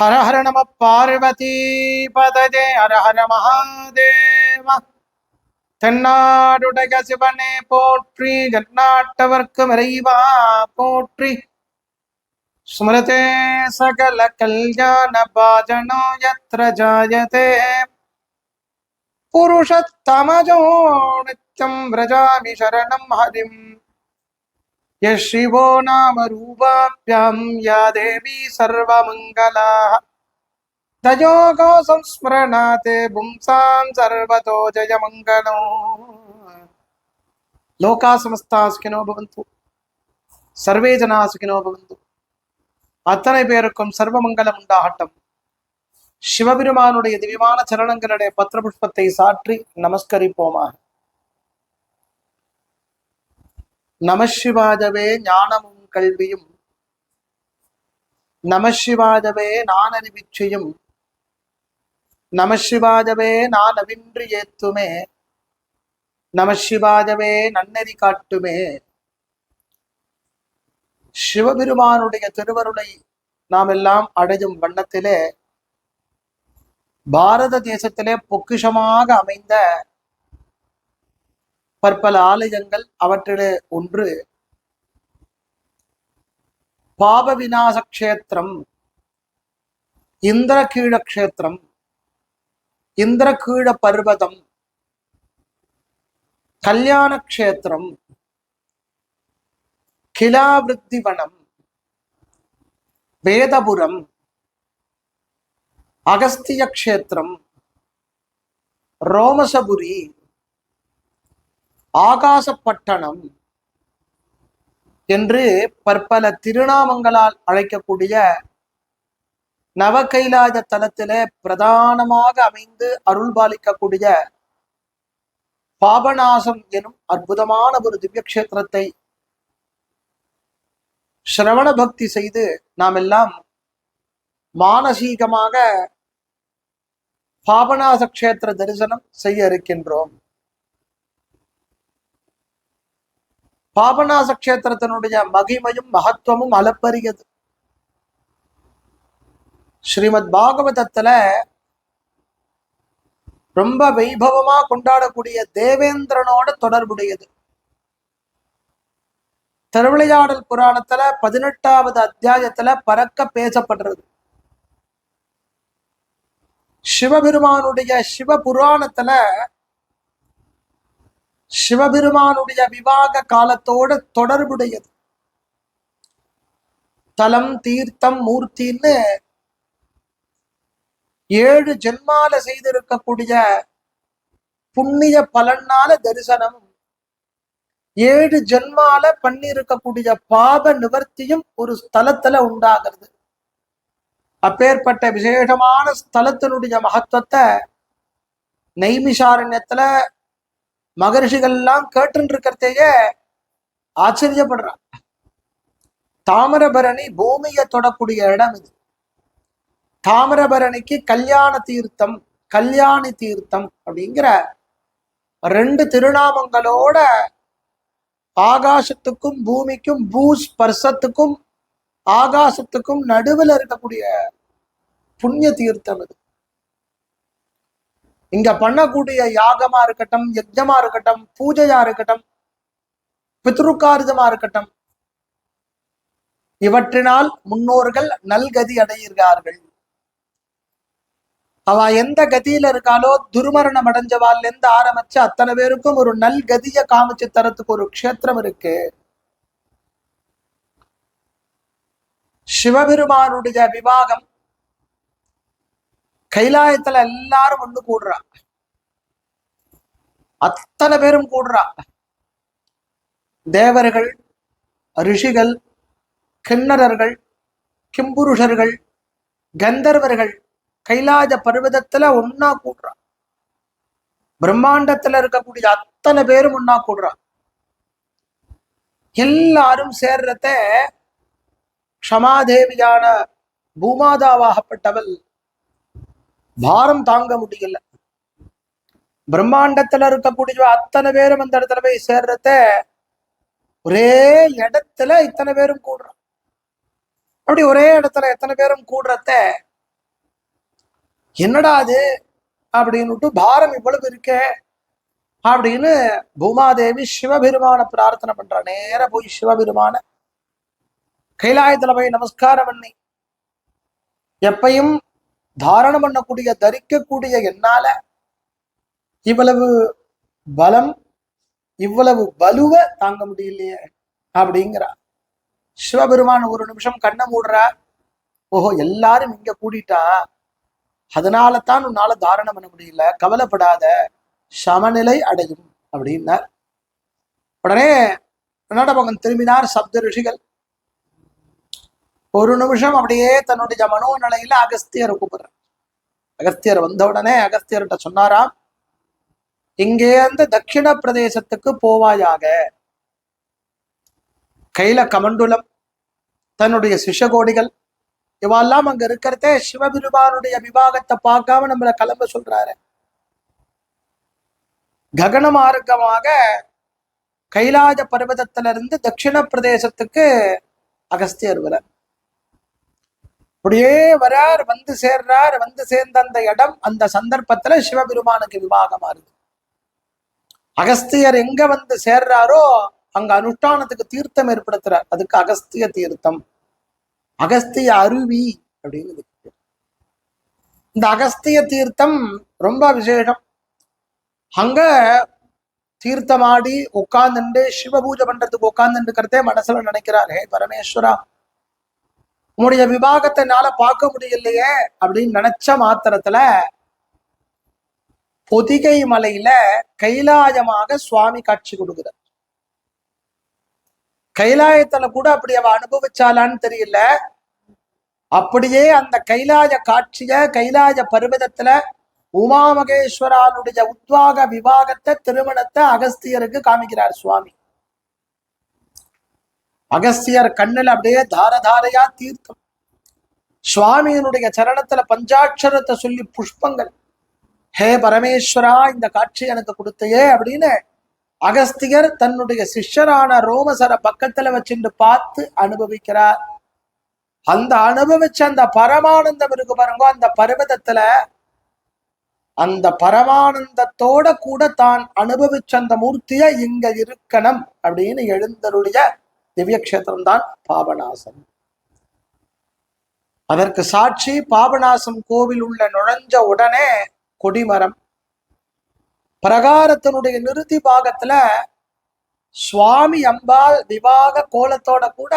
ஹர ஹர நம பார்வதி பதஜே ஹர ஹர மகாதேவ தென்னாடுடைய சிவனே போற்றி ஜன்னாட்டவர்க்கும் இறைவா போற்றி. ஸ்மிருதே சகல கல்யாண பாஜனோ யத்ர ஜாயதே. புருஷத்தமஜோ நித்யம் விரஜாமி சரணம் ஹரிம். यः शिवो नाम रूपाभ्यां या देवी सर्वमङ्गलाः तयोगो संस्मरणाते पुंसां सर्वतो जयमङ्गलो लोका समस्ता सुखिनो भवन्तु சர்வே ஜனா சுகினோ பவந்து அத்தனை பேருக்கும் சர்வமங்கலம் உண்டாகட்டும் சிவபெருமானுடைய திவ்யமான சரணங்களுடைய பத்திர புஷ்பத்தை சாற்றி நமஸ்கரிப்போமாக நமசிவாதவே ஞானமும் கல்வியும். நமசிவாதவே நான் அறிவிச்சையும் நமசிவாதவே நான் அவின்று ஏத்துமே. நமசிவாதவே நன்னெறி காட்டுமே. சிவபெருமானுடைய திருவருளை நாம் எல்லாம் அடையும் வண்ணத்திலே பாரத தேசத்திலே பொக்கிஷமாக அமைந்த பற்பல ஆலயங்கள் அவற்றிலே ஒன்று. பாப விநாச கஷேத்திரம் இந்திரகீழ கஷேத்திரம் இந்திரகீழ பர்வதம் கல்யாண கஷேத்திரம் கிலாவிருத்திவனம் வேதபுரம் அகஸ்திய கஷேத்திரம் ரோமசபுரி ஆகாசப்பட்டணம் என்று பற்பல திருநாமங்களால் அழைக்கக்கூடிய நவகைலாஜ தலத்திலே பிரதானமாக அமைந்து அருள்பாலிக்கக்கூடிய பாபநாசம் எனும் அற்புதமான ஒரு திவ்யக்ஷேத்திரத்தை சிரவண பக்தி செய்து நாம் எல்லாம் மானசீகமாக பாபநாச கஷேத்திர தரிசனம் செய்ய இருக்கின்றோம். பாபநாச கஷேத்திரத்தினுடைய மகிமையும் மகத்துவமும் அளப்பரியது. ஸ்ரீமத் பாகவதத்துல ரொம்ப வைபவமா கொண்டாடக்கூடிய தேவேந்திரனோட தொடர்புடையது. திருவிளையாடல் புராணத்துல பதினெட்டாவது அத்தியாயத்துல பறக்க பேசப்படுறது. சிவபெருமானுடைய சிவ புராணத்துல சிவபெருமானுடைய விவாக காலத்தோட தொடர்புடையது. தலம் தீர்த்தம் மூர்த்தின்னு ஏழு ஜென்மால செய்திருக்கக்கூடிய புண்ணிய பலனால தரிசனம். ஏழு ஜென்மால பண்ணியிருக்கக்கூடிய பாப நிவர்த்தியும் ஒரு ஸ்தலத்துல உண்டாகிறது. அப்பேற்பட்ட விசேஷமான ஸ்தலத்தினுடைய மகத்துவத்தை நெய்மிஷாரண்யத்துல மகர்ஷிகள்லாம் கேட்டு இருக்கிறதையே ஆச்சரியப்படுறான். தாமிரபரணி பூமியை தொடக்கூடிய இடம் இது. தாமிரபரணிக்கு கல்யாண தீர்த்தம் கல்யாணி தீர்த்தம் அப்படிங்கிற ரெண்டு திருநாமங்களோட ஆகாசத்துக்கும் பூமிக்கும் பூ ஸ்பர்சத்துக்கும் ஆகாசத்துக்கும் நடுவில் இருக்கக்கூடிய புண்ணிய தீர்த்தம் இது. இங்க பண்ணக்கூடிய யாகமா இருக்கட்டும் யஜ்ஜமா இருக்கட்டும் பூஜையா இருக்கட்டும் பித்ருக்காரிதமா இருக்கட்டும் இவற்றினால் முன்னோர்கள் நல்கதி அடைகிறார்கள். அவ எந்த கதியில இருக்காளோ துர்மரணம் அடைஞ்சவாள்ல இருந்து ஆரம்பிச்சு அத்தனை பேருக்கும் ஒரு நல் கதிய காமிச்சு தரத்துக்கு ஒரு க்ஷேத்திரம் இருக்கு. சிவபெருமானுடைய விவாகம் கைலாயத்துல எல்லாரும் ஒண்ணு கூடுறா. அத்தனை பேரும் கூடுறா. தேவர்கள் ரிஷிகள் கிண்ணறர்கள் கிம்புருஷர்கள் கந்தர்வர்கள் கைலாஜ பர்வதத்துல ஒன்னா கூடுறா. பிரம்மாண்டத்துல இருக்கக்கூடிய அத்தனை பேரும் ஒன்னா கூடுறா. எல்லாரும் சேர்றத க்ஷமாதேவியான பூமாதாவாகப்பட்டவள் பாரம் தாங்க முடியல. பிரம்மாண்டத்துல இருக்கக்கூடிய அத்தனை பேரும் அந்த இடத்துல போய் சேர்றத ஒரே இடத்துல இத்தனை பேரும் கூடுறோம். அப்படி ஒரே இடத்துல எத்தனை பேரும் கூடுறத என்னடா அது அப்படின்னுட்டு பாரம் இவ்வளவு இருக்கே அப்படின்னு பூமாதேவி சிவபெருமான பிரார்த்தனை பண்ற. நேர போய் சிவபெருமான கைலாயத்துல போய் நமஸ்காரம் பண்ணி எப்பையும் தாரணம் பண்ணக்கூடிய தரிக்கக்கூடிய என்னால இவ்வளவு பலம் இவ்வளவு பலுவ தாங்க முடியலையே அப்படிங்கிறா. சிவபெருமான் ஒரு நிமிஷம் கண்ணை மூடுறா. ஓஹோ எல்லாரும் இங்க கூடிட்டா? அதனால தான் உன்னால தாரணம் பண்ண முடியல. கவலைப்படாத. சமநிலை அடையும் அப்படின்னார். உடனே நடபகன் திரும்பினார் சப்த ரிஷிகள். ஒரு நிமிஷம் அப்படியே தன்னுடைய மனோநிலையில அகஸ்தியரை கூப்பிடுறார். அகஸ்தியர் வந்த உடனே அகஸ்தியர்கிட்ட சொன்னாராம் இங்கே அந்த தட்சிண பிரதேசத்துக்கு போவாயாக. கையில கமண்டுலம் தன்னுடைய சிஷகோடிகள் இவெல்லாம் அங்க இருக்கிறதே சிவபெருமானுடைய விவாகத்தை பார்க்காம நம்மள கிளம்ப சொல்றாரு. ககன மார்க்கமாக கைலாஜ பர்வதத்திலிருந்து தட்சிண பிரதேசத்துக்கு அகஸ்தியர் வர அப்படியே வரார் வந்து சேர்றார் வந்து சேர்ந்த அந்த இடம் அந்த சந்தர்ப்பத்துல சிவபெருமானுக்கு விவாகமா இருக்கு அகஸ்தியர் எங்க வந்து சேர்றாரோ அங்க அனுஷ்டானத்துக்கு தீர்த்தம் ஏற்படுத்துறார். அதுக்கு அகஸ்திய தீர்த்தம். அகஸ்திய அருவி அப்படின்னு இந்த அகஸ்திய தீர்த்தம் ரொம்ப விசேஷம். அங்க தீர்த்தமாடி உட்கார்ந்துட்டு சிவ பூஜை பண்றதுக்கு உட்கார்ந்துருக்கிறதே மனசுல நினைக்கிறார் ஹே பரமேஸ்வரா உன்னுடைய விவாகத்தை என்னால பார்க்க முடியலையே அப்படின்னு நினைச்ச மாத்திரத்துல பொதிகை மலையில கைலாயமாக சுவாமி காட்சி கொடுக்குறார். கைலாயத்துல கூட அப்படி அவ அனுபவிச்சாலான்னு தெரியல. அப்படியே அந்த கைலாய காட்சிய கைலாய பர்வதத்துல உமா மகேஸ்வரானுடைய உத்வாக விவாகத்தை திருமணத்தை அகஸ்தியருக்கு காமிக்கிறார் சுவாமி. அகஸ்தியர் கண்ணுல அப்படியே தார தாரையா தீர்த்தம் சுவாமியினுடைய சரணத்துல பஞ்சாட்சரத்தை சொல்லி புஷ்பங்கள். ஹே பரமேஸ்வரா இந்த காட்சி எனக்கு கொடுத்தையே அப்படின்னு அகஸ்தியர் தன்னுடைய சிஷ்யரான ரோமசர பக்கத்துல வச்சுட்டு பார்த்து அனுபவிக்கிறார். அந்த அனுபவிச்ச அந்த பரமானந்தம் இருக்கு பாருங்க அந்த பருவதத்துல அந்த பரமானந்தத்தோட கூட தான் அனுபவிச்ச அந்த மூர்த்திய இங்க இருக்கணும் அப்படின்னு எழுந்தருடைய திவ்ய கஷேத்திரம் தான் பாபநாசம். அதற்கு சாட்சி பாபநாசம் கோவில் உள்ள நுழைஞ்ச உடனே கொடிமரம் பிரகாரத்தினுடைய நிறுத்தி பாகத்துல சுவாமி அம்பாள் விவாக கோலத்தோட கூட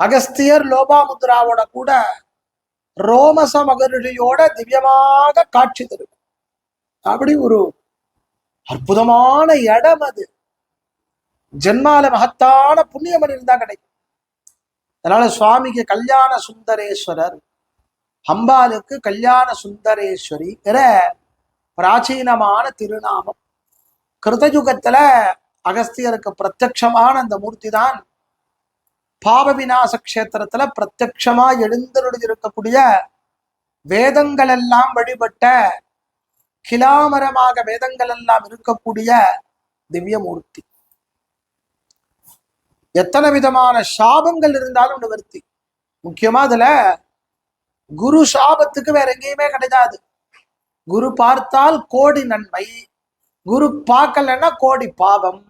அகஸ்தியர் லோபாமுத்ராவோட கூட ரோமச மகரிஷியோட திவ்யமாக காட்சி தரும். அப்படி ஒரு அற்புதமான இடம் அது. ஜென்மால மகத்தான புண்ணியமன் இருந்தா கிடைக்கும். அதனால சுவாமிக்கு கல்யாண சுந்தரேஸ்வரர் அம்பாளுக்கு கல்யாண சுந்தரேஸ்வரிங்கிற பிராச்சீனமான திருநாமம். கிருதயுகத்துல அகஸ்தியருக்கு பிரத்யக்ஷமான அந்த மூர்த்தி தான் பாப விநாச கஷேத்திரத்துல பிரத்யக்ஷமா எழுந்தருளி இருக்கக்கூடிய வேதங்கள் எல்லாம் வழிபட்ட கிலாமரமாக வேதங்கள் எல்லாம் இருக்கக்கூடிய திவ்யமூர்த்தி. எத்தனை விதமான சாபங்கள் இருந்தாலும் நிவர்த்தி முக்கியமா அதுல குரு சாபத்துக்கு வேற எங்கேயுமே கிடையாது. குரு பார்த்தால் கோடி நன்மை குரு பார்க்கலன்னா கோடி பாவம்.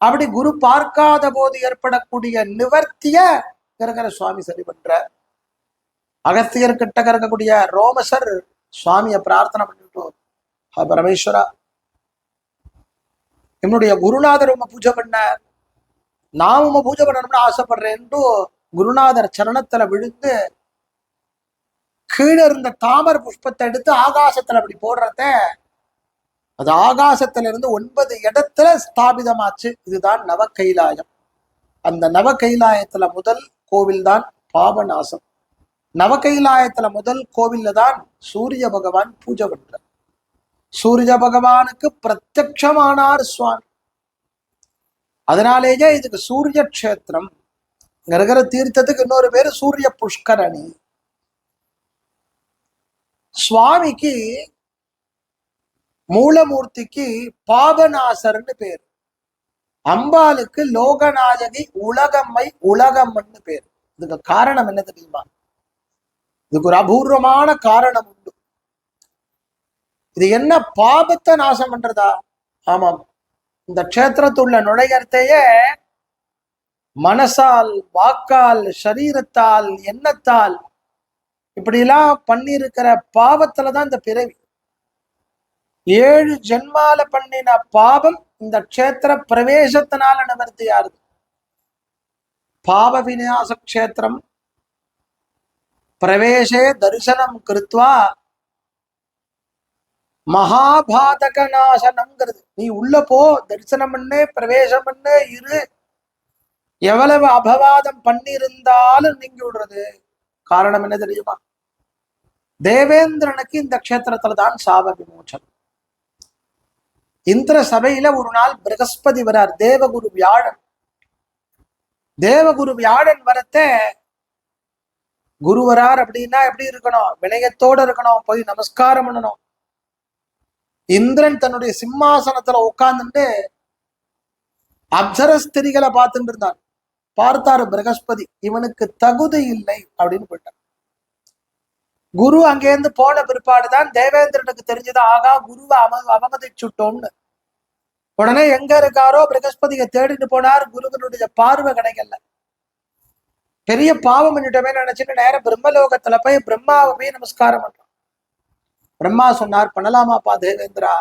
அப்படி குரு பார்க்காத போது ஏற்படக்கூடிய நிவர்த்திய கிரகர சுவாமி சரி பண்ற. அகஸ்தியர் கிட்ட இருக்கக்கூடிய ரோமசர் சுவாமிய பிரார்த்தனை பண்ணிட்டு பரமேஸ்வரா. என்னுடைய குருநாதர் உங்க பூஜை பண்ண நாமும் பூஜை பண்ணணும்னு ஆசைப்படுறேன்ட்டு குருநாதர் சரணத்துல விழுந்து கீழே இருந்த தாமர புஷ்பத்தை எடுத்து ஆகாசத்துல அப்படி போடுறத அது ஆகாசத்துல இருந்து ஒன்பது இடத்துல ஸ்தாபிதமாச்சு. இதுதான் நவ கைலாயம் அந்த நவ கைலாயத்துல முதல் கோவில் தான் பாபநாசம். நவ கைலாயத்துல முதல் கோவில்ல தான் சூரிய பகவான் பூஜை பண்ற சூரிய பகவானுக்கு பிரத்யமானார் சுவாமி. அதனாலேயே இதுக்கு சூரிய க்ஷேத்திரம் இங்க இருக்கிற தீர்த்தத்துக்கு இன்னொரு பேரு சூரிய புஷ்கரணி. சுவாமிக்கு மூலமூர்த்திக்கு பாபநாசர்னு பேர். அம்பாளுக்கு லோகநாயகி உலகம்மை உலகம்மன்னு பேர். இதுக்கு காரணம் என்ன தெரியுமா? இதுக்கு ஒரு அபூர்வமான காரணம் உண்டு. இது என்ன பாபத்தை நாசம் பண்றதா? ஆமாம். இந்த க்ஷேத்திரத்துள்ள நுழையறதையே மனசால் வாக்கால் சரீரத்தால் எண்ணத்தால் இப்படிலாம் பண்ணியிருக்கிற பாவத்துல தான் இந்த பிறவி. ஏழு ஜென்மால பண்ணின பாவம் இந்த க்ஷேத்திர பிரவேசத்தினால நிவர்த்தியாருது பாவ விநியாச க்ஷேத்திரம் பிரவேசே தரிசனம் கிருத்வா மகாபாதக நாசனம்ங்கிறது நீ உள்ள போ தரிசனம் பண்ணு பிரவேசம் பண்ணு இரு. எவ்வளவு அபவாதம் பண்ணியிருந்தாலும் நீங்கி விடுறது. காரணம் என்ன தெரியுமா? தேவேந்திரனுக்கு இந்த க்ஷேத்திரத்துல தான் சாப விமோச்சனம். இந்திர சபையில ஒரு நாள் பிரகஸ்பதி வரார் தேவகுரு வியாழன். தேவகுரு வியாழன் வரத்த குரு வரார் அப்படின்னா எப்படி இருக்கணும்? வினயத்தோட இருக்கணும் போய் நமஸ்காரம் பண்ணணும். இந்திரன் தன்னுடைய சிம்மாசனத்துல உட்கார்ந்துட்டு அப்சரஸ்திரிகளை பார்த்துட்டு இருந்தான். பார்த்தாரு பிரகஸ்பதி இவனுக்கு தகுதி இல்லை அப்படின்னு போயிட்டான். குரு அங்கேருந்து போன பிற்பாடுதான் தேவேந்திரனுக்கு தெரிஞ்சது ஆகா குருவை அவ அவமதிச்சுட்டோம்னு. உடனே எங்க இருக்காரோ பிரகஸ்பதியை தேடிட்டு போனார் குருவனுடைய பார்வை கிடைக்கல. பெரிய பாவம் பண்ணிட்டோமே நினைச்சிட்டு நேரம் பிரம்மலோகத்துல போய் பிரம்மாவை போய் நமஸ்காரம் பண்றான் பிரம்மா சொன்னார் பண்ணலாமாப்பா தேவேந்திரா?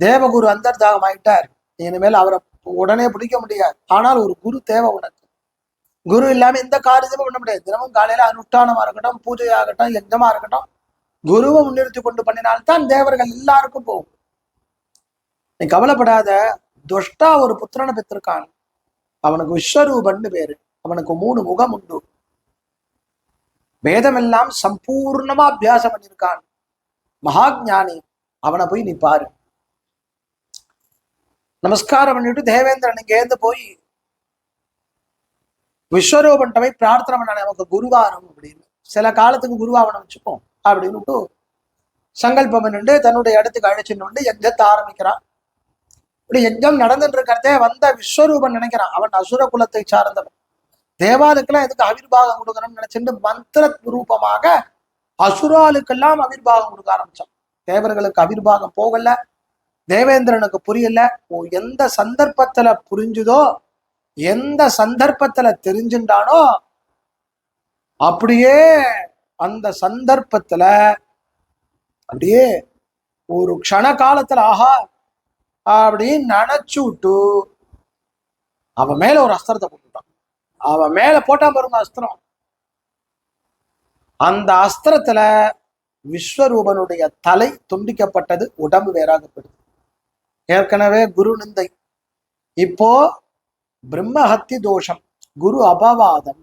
தேவகுரு அந்தர்தாகம் ஆயிட்டார் இனிமேல் அவரை உடனே பிடிக்க முடியாது. ஆனால் ஒரு குரு தேவை உனக்கு. குரு இல்லாம எந்த காரியமும் பண்ண முடியாது. தினமும் காலையில அனுஷ்டானமா இருக்கட்டும் பூஜையாகட்டும் யஜமா இருக்கட்டும் குருவை முன்னிறுத்தி கொண்டு பண்ணினால்தான் தேவர்கள் எல்லாருக்கும் போகும். நீ கவலைப்படாத. துஷ்டா ஒரு புத்திரனை பெற்றிருக்கான். அவனுக்கு விஸ்வரூபன்னு பேரு. அவனுக்கு மூணு முகம் உண்டு. வேதமெல்லாம் சம்பூர்ணமா அபியாசம் பண்ணியிருக்கான். மகாஜானி அவனை போய் நீ பாரு. நமஸ்காரம் பண்ணிட்டு தேவேந்திரன் இங்கேருந்து போய் விஸ்வரூபன்ட்ட போய் பிரார்த்தனை பண்ண நமக்கு குருவாரம் அப்படின்னு. சில காலத்துக்கு குருவாவனம் வச்சுப்போம் அப்படின்னு சங்கல்பம் நின்று தன்னுடைய இடத்துக்கு அழைச்சின்னு யஜ்ஞத்தை ஆரம்பிக்கிறான். இப்படி யஜ்ஞம் நடந்துட்டு இருக்கிறதே வந்த விஸ்வரூபன் நினைக்கிறான். அவன் அசுர குலத்தை சார்ந்தவன். தேவாதுக்கெல்லாம் எதுக்கு அவிர்வாகம் கொடுக்கணும்னு நினைச்சிட்டு மந்திர ரூபமாக அசுராளுக்கெல்லாம் அவிர்வாகம் கொடுக்க ஆரம்பிச்சான். தேவர்களுக்கு அவிர்வாகம் போகல. தேவேந்திரனுக்கு புரியல. ஓ எந்த சந்தர்ப்பத்துல புரிஞ்சுதோ எந்த சந்தர்ப்பத்துல தெரிஞ்சுட்டானோ அப்படியே அந்த சந்தர்ப்பத்துல அப்படியே ஒரு க்ஷண காலத்துல ஆஹா அப்படின்னு நினைச்சு விட்டு அவன் மேல ஒரு அஸ்திரத்தை போட்டுட்டான். அவன் மேல போட்டான் பாருங்க அஸ்திரம். அந்த அஸ்திரத்துல விஸ்வரூபனுடைய தலை துண்டிக்கப்பட்டது உடம்பு வேறாகப்படுது ஏற்கனவே குரு நிந்தை. இப்போ பிரம்மஹத்தி தோஷம் குரு அபவாதம்.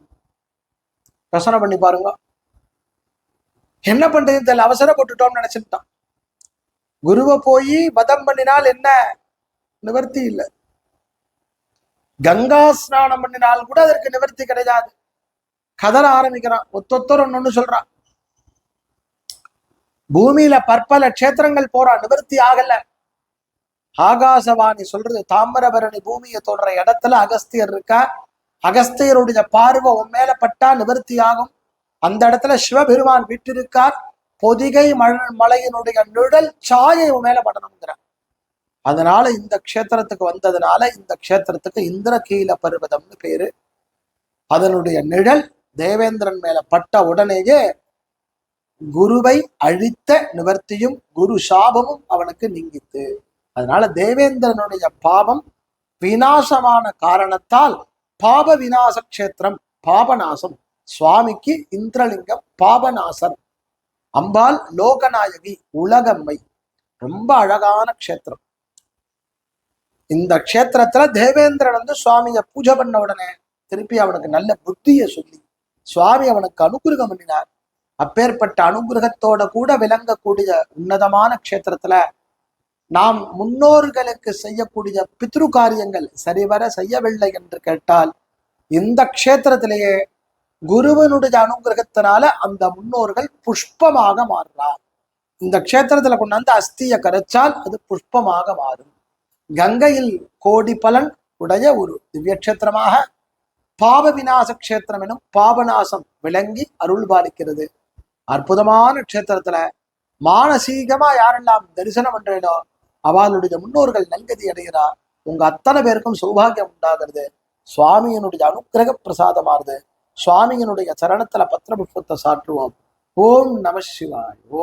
ரசனை பண்ணி பாருங்க. என்ன பண்றது தெரியல அவசரப்பட்டுட்டோம்னு நினைச்சுட்டான் குருவை போய் வதம் பண்ணினால் என்ன? நிவர்த்தி இல்லை. கங்கா ஸ்நானம் பண்ணினால் கூட அதற்கு நிவர்த்தி கிடையாது. கதற ஆரம்பிக்கிறான். ஒத்தொத்தர் ஒன்னு சொல்றான். பூமியில பற்பல க்ஷேத்திரங்கள் போறா நிவர்த்தி ஆகல. ஆகாசவாணி சொல்றது தாமிரபரணி பூமியை தொடர இடத்துல அகஸ்தியர் இருக்கா? அகஸ்தியருடைய பார்வை உன் மேல பட்டா நிவர்த்தி ஆகும். அந்த இடத்துல சிவபெருமான் விட்டிருக்கார் பொதிகை மழ மலையினுடைய நிழல் சாயை உன் மேல படணுங்கிறார். அதனால இந்த க்ஷேத்திரத்துக்கு வந்ததுனால இந்த க்ஷேத்திரத்துக்கு இந்திரகீல பர்வதம்னு பேரு. அதனுடைய நிழல் தேவேந்திரன் மேல பட்ட உடனேயே குருவை அழித்த நிவர்த்தியும் குரு சாபமும் அவனுக்கு நீங்கித்து அதனால தேவேந்திரனுடைய பாவம் விநாசமான காரணத்தால் பாப விநாச கஷேத்திரம் பாபநாசம். சுவாமிக்கு இந்திரலிங்கம் பாபநாசர் அம்பாள் லோகநாயகி உலகம்மை. ரொம்ப அழகான க்ஷேத்திரம். இந்த க்ஷேத்திரத்துல தேவேந்திரன் வந்து சுவாமியை பூஜை பண்ண உடனே திருப்பி அவனுக்கு நல்ல புத்தியை சொல்லி சுவாமி அவனுக்கு அனுகிரகம் பண்ணினார். அப்பேற்பட்ட அனுகிரகத்தோட கூட விளங்கக்கூடிய உன்னதமான க்ஷேத்திரத்துல நாம் முன்னோர்களுக்கு செய்யக்கூடிய பித்ரு காரியங்கள் சரிவர செய்யவில்லை என்று கேட்டால் இந்த க்ஷேத்திரத்திலேயே குருவனுடைய அனுகிரகத்தினால அந்த முன்னோர்கள் புஷ்பமாக மாறுறார். இந்த க்ஷேத்திரத்துல கொண்டாந்து அஸ்தியை கரைச்சால் அது புஷ்பமாக மாறும். கங்கையில் கோடி பலன் உடைய ஒரு திவ்ய கஷேத்திரமாக பாப விநாச கஷேத்திரம் எனும் பாபநாசம் விளங்கி அருள் பாலிக்கிறது அற்புதமான க்ஷேத்திரத்துல மானசீகமா யாரெல்லாம் தரிசனம் பண்றேனோ அவளுடைய முன்னோர்கள் நல்கதி அடைகிறா. உங்க அத்தனை பேருக்கும் சௌபாகியம் உண்டாகிறது. சுவாமியினுடைய அனுகிரக பிரசாதமாறுது சுவாமியினுடைய சரணத்துல பத்திரபுஷ்பத்தை சாற்றுவோம். ஓம் நம சிவாய். ஓம்